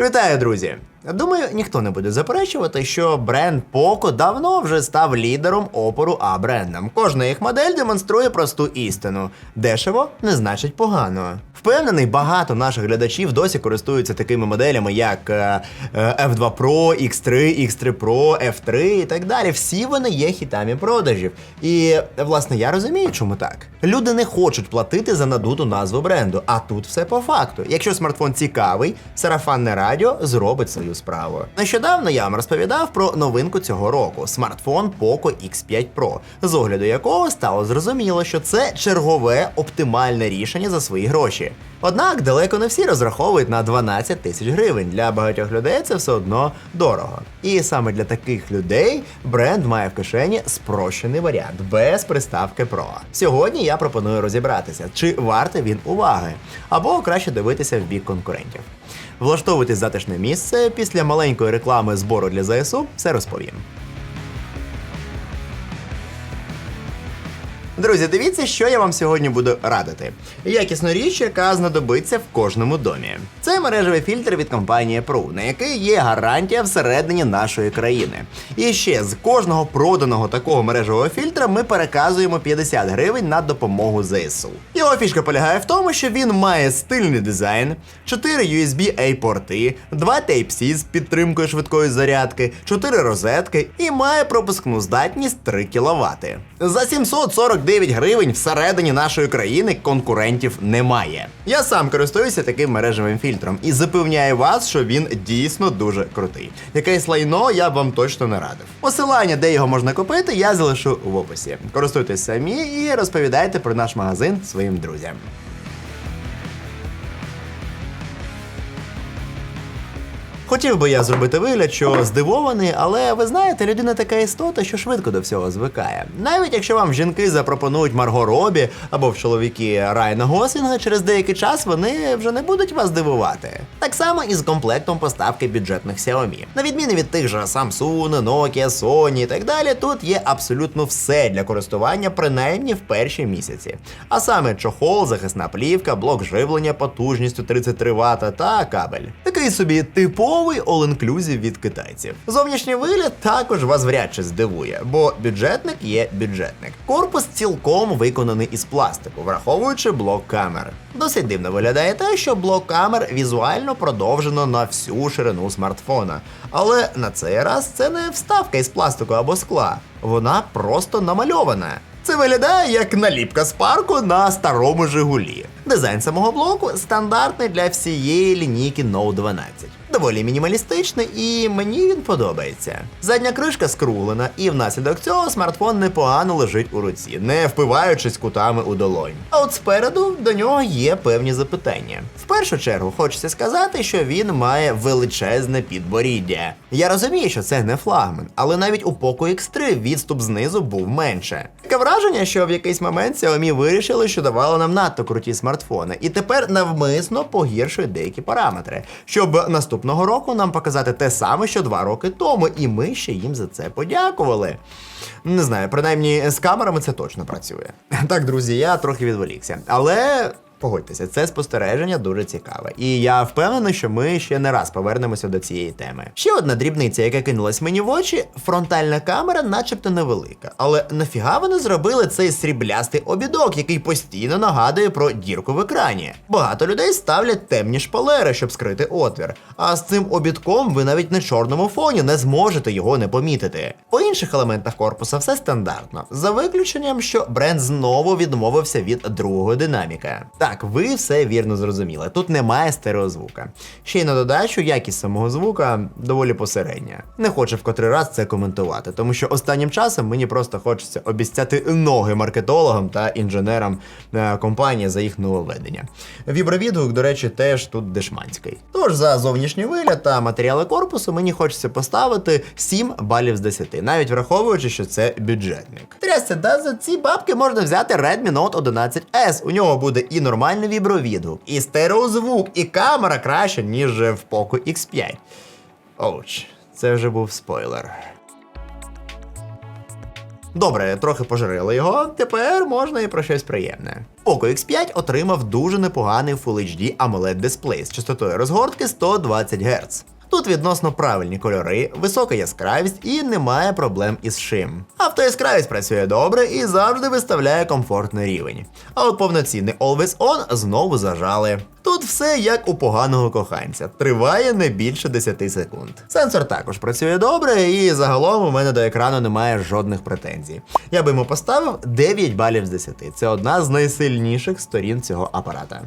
Вітаю, друзі! Думаю, ніхто не буде заперечувати, що бренд Poco давно вже став лідером опору А брендам. Кожна їх модель демонструє просту істину: дешево не значить погано. Впевнений, багато наших глядачів досі користуються такими моделями, як е, е, F2 Pro, X3, X3 Pro, F3 і так далі. Всі вони є хітами продажів. І власне я розумію, чому так. Люди не хочуть платити за надуту назву бренду, а тут все по факту. Якщо смартфон цікавий, сарафанне радіо зробить свою справу. Нещодавно я вам розповідав про новинку цього року смартфон Poco X5 Pro, з огляду якого стало зрозуміло, що це чергове оптимальне рішення за свої гроші. Однак далеко не всі розраховують на 12 тисяч гривень. Для багатьох людей це все одно дорого. І саме для таких людей бренд має в кишені спрощений варіант без приставки Pro. Сьогодні я пропоную розібратися, чи вартий він уваги, або краще дивитися в бік конкурентів. Влаштовуйтесь затишне місце після маленької реклами збору для ЗСУ все розповім. Друзі, дивіться, що я вам сьогодні буду радити. Якісну річ, яка знадобиться в кожному домі. Це мережевий фільтр від компанії Pru, на який є гарантія всередині нашої країни. І ще з кожного проданого такого мережевого фільтра ми переказуємо 50 гривень на допомогу ЗСУ. Його фішка полягає в тому, що він має стильний дизайн, 4 USB-A порти, 2 Type-C з підтримкою швидкої зарядки, 4 розетки і має пропускну здатність 3 кВт. За 749 гривень всередині нашої країни конкурентів немає. Я сам користуюся таким мережевим фільтром і запевняю вас, що він дійсно дуже крутий. Якесь лайно я б вам точно не радив. Посилання, де його можна купити, я залишу в описі. Користуйтесь самі і розповідайте про наш магазин своїм друзям. Хотів би я зробити вигляд, що здивований, але ви знаєте, людина така істота, що швидко до всього звикає. Навіть якщо вам жінки запропонують Марго Робі або в чоловіки Райана Гослінга, через деякий час вони вже не будуть вас дивувати. Так само і з комплектом поставки бюджетних Xiaomi. На відміну від тих же Samsung, Nokia, Sony і так далі, тут є абсолютно все для користування, принаймні в перші місяці. А саме чохол, захисна плівка, блок живлення потужністю 33 Вт та кабель. Такий собі типовий all-inclusive від китайців. Зовнішній вигляд також вас вряд чи здивує, бо бюджетник є бюджетник. Корпус цілком виконаний із пластику, враховуючи блок камер. Досить дивно виглядає те, що блок камер візуально продовжено на всю ширину смартфона. Але на цей раз це не вставка із пластику або скла, вона просто намальована. Це виглядає як наліпка з парку на старому Жигулі. Дизайн самого блоку стандартний для всієї лінійки Note 12. Доволі мінімалістичний і мені він подобається. Задня кришка скруглена, і внаслідок цього смартфон непогано лежить у руці, не впиваючись кутами у долонь. А от спереду до нього є певні запитання. В першу чергу хочеться сказати, що він має величезне підборіддя. Я розумію, що це не флагман, але навіть у Poco X3 відступ знизу був менше. Таке враження, що в якийсь момент Xiaomi вирішили, що давало нам надто круті смартфони, і тепер навмисно погіршують деякі параметри, щоб наступного року нам показати те саме, що два роки тому, і ми ще їм за це подякували. Не знаю, принаймні з камерами це точно працює. Так, друзі, я трохи відволікся. Але. Погодьтеся, це спостереження дуже цікаве. І я впевнений, що ми ще не раз повернемося до цієї теми. Ще одна дрібниця, яка кинулась мені в очі, фронтальна камера, начебто невелика. Але нафіга вони зробили цей сріблястий обідок, який постійно нагадує про дірку в екрані. Багато людей ставлять темні шпалери, щоб скрити отвір. А з цим обідком ви навіть на чорному фоні не зможете його не помітити. По інших елементах корпуса все стандартно, за виключенням, що бренд знову відмовився від другого динаміка. Так, ви все вірно зрозуміли. Тут немає стереозвука. Ще й на додачу, якість самого звука доволі посередня. Не хочу в котрий раз це коментувати, тому що останнім часом мені просто хочеться обіцяти ноги маркетологам та інженерам е, компанії за їх нововведення. Вібровідгук, до речі, теж тут дешманський. Тож за зовнішній вигляд та матеріали корпусу мені хочеться поставити 7 балів з 10, навіть враховуючи, що це бюджетник. Трясся, да за ці бабки можна взяти Redmi Note 11S. У нього буде і нормальний вібровідгук, і стереозвук, і камера краще, ніж в Poco X5. Оуч, це вже був спойлер. Добре, трохи пожирили його, тепер можна і про щось приємне. Poco X5 отримав дуже непоганий Full HD AMOLED дисплей з частотою розгортки 120 Гц. Тут відносно правильні кольори, висока яскравість і немає проблем із шим. Автояскравість працює добре і завжди виставляє комфортний рівень. А от повноцінний Always On знову зажали. Тут все як у поганого коханця, триває не більше 10 секунд. Сенсор також працює добре, і загалом у мене до екрану немає жодних претензій. Я би йому поставив 9 балів з 10. Це одна з найсильніших сторін цього апарата.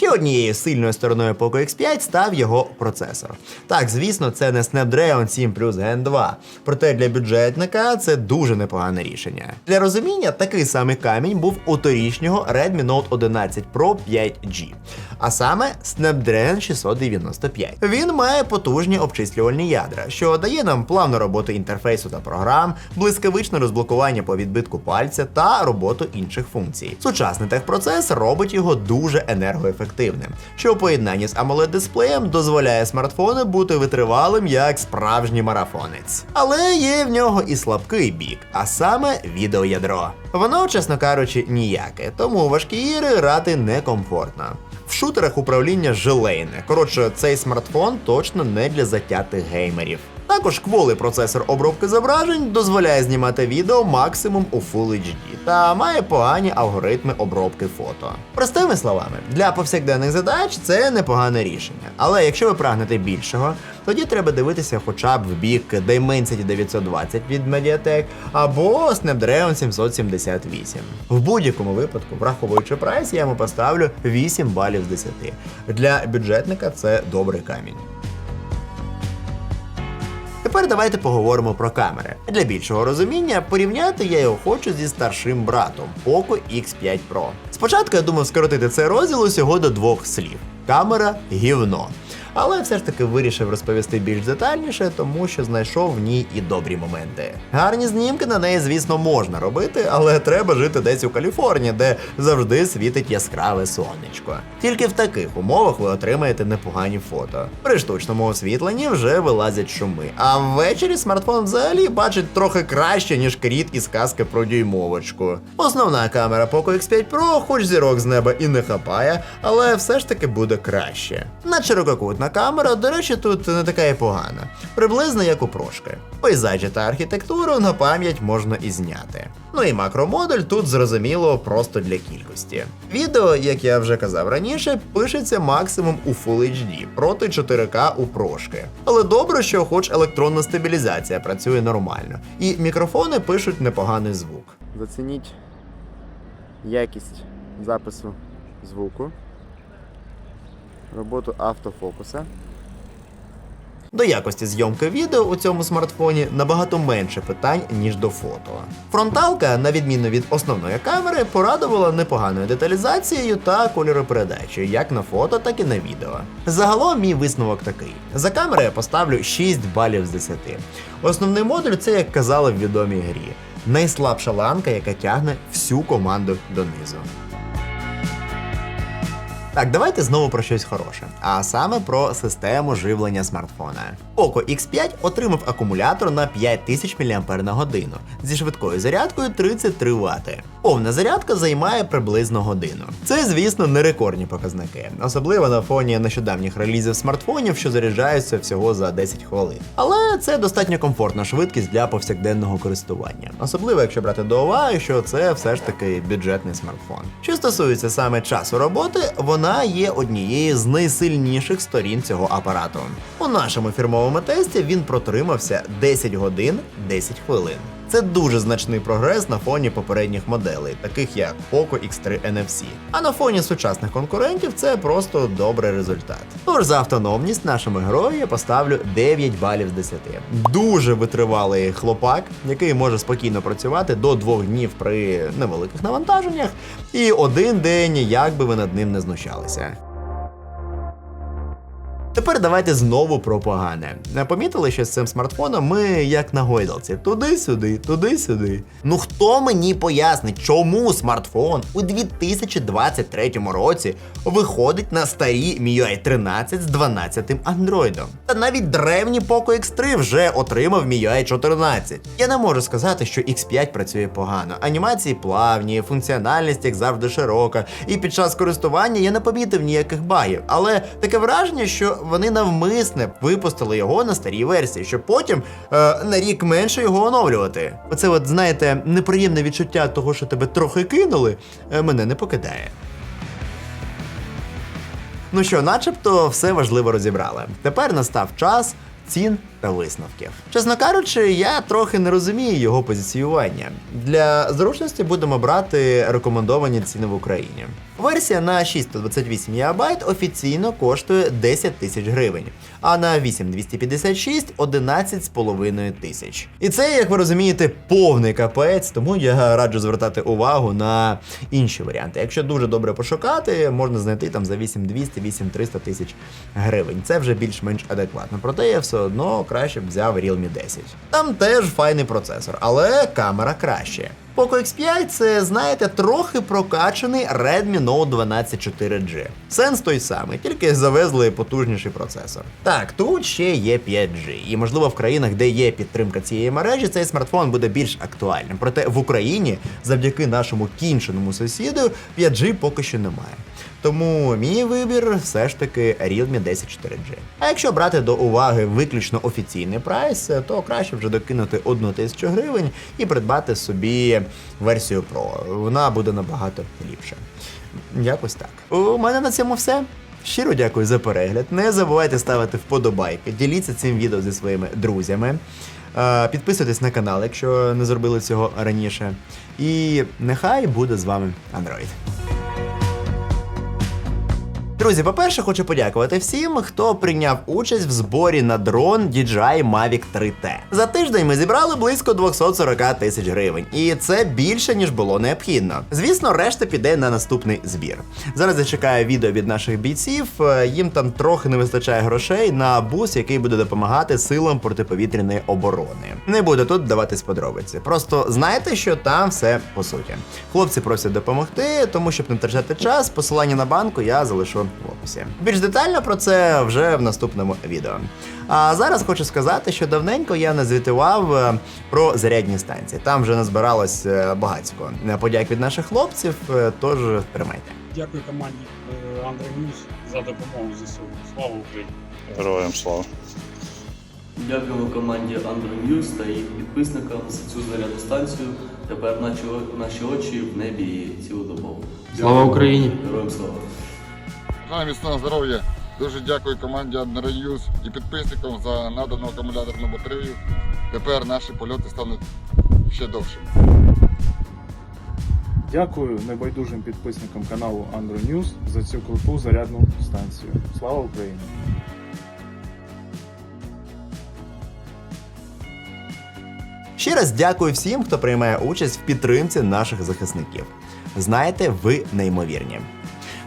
Ще однією сильною стороною Poco X5 став його процесор. Так, звісно, це не Snapdragon 7 Plus Gen 2, проте для бюджетника це дуже непогане рішення. Для розуміння, такий самий камінь був у торішнього Redmi Note 11 Pro 5G, а саме Snapdragon 695. Він має потужні обчислювальні ядра, що дає нам плавну роботу інтерфейсу та програм, блискавичне розблокування по відбитку пальця та роботу інших функцій. Сучасний техпроцес робить його дуже енергоефективним, що у поєднанні з amoled дисплеєм дозволяє смартфону бути витривалим як справжній марафонець. Але є в нього і слабкий бік, а саме відеоядро. Воно, чесно кажучи, ніяке, тому важкі ігри грати некомфортно. В шутерах управління желейне. Коротше, цей смартфон точно не для затятих геймерів. Також кволий процесор обробки зображень дозволяє знімати відео максимум у Full HD та має погані алгоритми обробки фото. Простими словами, для повсякденних задач це непогане рішення. Але якщо ви прагнете більшого, тоді треба дивитися хоча б в бік Dimensity 920 від Mediatek або Snapdragon 778. В будь-якому випадку, враховуючи прайс, я йому поставлю 8 балів з 10. Для бюджетника це добрий камінь. Тепер давайте поговоримо про камери. Для більшого розуміння порівняти я його хочу зі старшим братом Poco X5 Pro. Спочатку я думав скоротити цей розділ усього до двох слів: камера гівно. Але все ж таки вирішив розповісти більш детальніше, тому що знайшов в ній і добрі моменти. Гарні знімки на неї, звісно, можна робити, але треба жити десь у Каліфорнії, де завжди світить яскраве сонечко. Тільки в таких умовах ви отримаєте непогані фото. При штучному освітленні вже вилазять шуми, а ввечері смартфон взагалі бачить трохи краще, ніж кріт із казки про дюймовочку. Основна камера Poco X5 Pro, хоч зірок з неба і не хапає, але все ж таки буде краще. На ширококутна камера, до речі, тут не така і погана, приблизно як у прошки. Пейзажі та архітектуру на пам'ять можна і зняти. Ну і макромодуль тут зрозуміло просто для кількості. Відео, як я вже казав раніше, пишеться максимум у Full HD проти 4К у прошки. Але добре, що хоч електронна стабілізація працює нормально, і мікрофони пишуть непоганий звук. Зацініть якість запису звуку, роботу автофокуса. До якості зйомки відео у цьому смартфоні набагато менше питань, ніж до фото. Фронталка, на відміну від основної камери, порадувала непоганою деталізацією та кольоропередачею, як на фото, так і на відео. Загалом мій висновок такий: за камерою я поставлю 6 балів з 10. Основний модуль це, як казали в відомій грі, найслабша ланка, яка тягне всю команду донизу. Так, давайте знову про щось хороше, а саме про систему живлення смартфона. Poco X5 отримав акумулятор на 5000 мАч зі швидкою зарядкою 33 Вт. Повна зарядка займає приблизно годину. Це, звісно, не рекордні показники, особливо на фоні нещодавніх релізів смартфонів, що заряджаються всього за 10 хвилин. Але це достатньо комфортна швидкість для повсякденного користування, особливо якщо брати до уваги, що це все ж таки бюджетний смартфон. Що стосується саме часу роботи, вона є однією з найсильніших сторін цього апарату. У нашому фірмовому тесті він протримався 10 годин 10 хвилин. Це дуже значний прогрес на фоні попередніх моделей, таких як Poco X3 NFC. А на фоні сучасних конкурентів це просто добрий результат. Тож за автономність нашому герою я поставлю 9 балів з 10. Дуже витривалий хлопак, який може спокійно працювати до двох днів при невеликих навантаженнях, і один день, як би ви над ним не знущалися. Тепер давайте знову про погане. Не помітили, що з цим смартфоном ми як на гойдалці. Туди-сюди, туди-сюди. Ну хто мені пояснить, чому смартфон у 2023 році виходить на старі MIUI 13 з 12 андроїдом? Та навіть древній Poco X3 вже отримав MIUI 14. Я не можу сказати, що X5 працює погано. Анімації плавні, функціональність як завжди широка, і під час користування я не помітив ніяких багів. Але таке враження, що вони навмисне випустили його на старій версії, щоб потім е, на рік менше його оновлювати. Оце, от знаєте, неприємне відчуття того, що тебе трохи кинули, е, мене не покидає. Ну що, начебто, все важливо розібрали. Тепер настав час цін та висновків. Чесно кажучи, я трохи не розумію його позиціювання. Для зручності будемо брати рекомендовані ціни в Україні. Версія на 628 ГБ офіційно коштує 10 тисяч гривень, а на 8256 11,5 тисяч. І це, як ви розумієте, повний капець, тому я раджу звертати увагу на інші варіанти. Якщо дуже добре пошукати, можна знайти там за 8200 8300 тисяч гривень. Це вже більш-менш адекватно. Проте я все одно краще б взяв Realme 10. Там теж файний процесор, але камера краще. Poco X5 це, знаєте, трохи прокачаний Redmi Note 12 4G. Сенс той самий, тільки завезли потужніший процесор. Так, тут ще є 5G, і можливо в країнах, де є підтримка цієї мережі, цей смартфон буде більш актуальним. Проте в Україні, завдяки нашому кінченому сусіду, 5G поки що немає. Тому мій вибір все ж таки Realme 10 4G. А якщо брати до уваги виключно офіційний прайс, то краще вже докинути 1 тисячу гривень і придбати собі версію Pro. Вона буде набагато ліпша. Якось так. У мене на цьому все. Щиро дякую за перегляд. Не забувайте ставити вподобайки, діліться цим відео зі своїми друзями. Е, Підписуйтесь на канал, якщо не зробили цього раніше. І нехай буде з вами Android. Друзі, по-перше, хочу подякувати всім, хто прийняв участь в зборі на дрон DJI Mavic 3T. За тиждень ми зібрали близько 240 тисяч гривень, і це більше ніж було необхідно. Звісно, решта піде на наступний збір. Зараз я чекаю відео від наших бійців. е, Їм там трохи не вистачає грошей на бус, який буде допомагати силам протиповітряної оборони. Не буду тут даватись подробиці. Просто знайте, що там все по суті. Хлопці просять допомогти, тому щоб не втрачати час, посилання на банку я залишу описі. Більш детально про це вже в наступному відео. А зараз хочу сказати, що давненько я не звітував е, про зарядні станції. Там вже назбиралось е, багатько. Подяк від наших хлопців, е, тож тримайте. Дякую команді Андрей Ньюс за допомогу ЗСУ. Слава Україні! Героям слава. Дякуємо команді Android News та їх підписникам за цю зарядну станцію. Тепер наші, наші очі в небі цілодобово. Слава Україні! Героям слава! Бажаю міцного здоров'я. Дуже дякую команді News і підписникам за надану акумуляторну батарею. Тепер наші польоти стануть ще довшими. Дякую небайдужим підписникам каналу Andro News за цю круту зарядну станцію. Слава Україні! Ще раз дякую всім, хто приймає участь в підтримці наших захисників. Знаєте, ви неймовірні.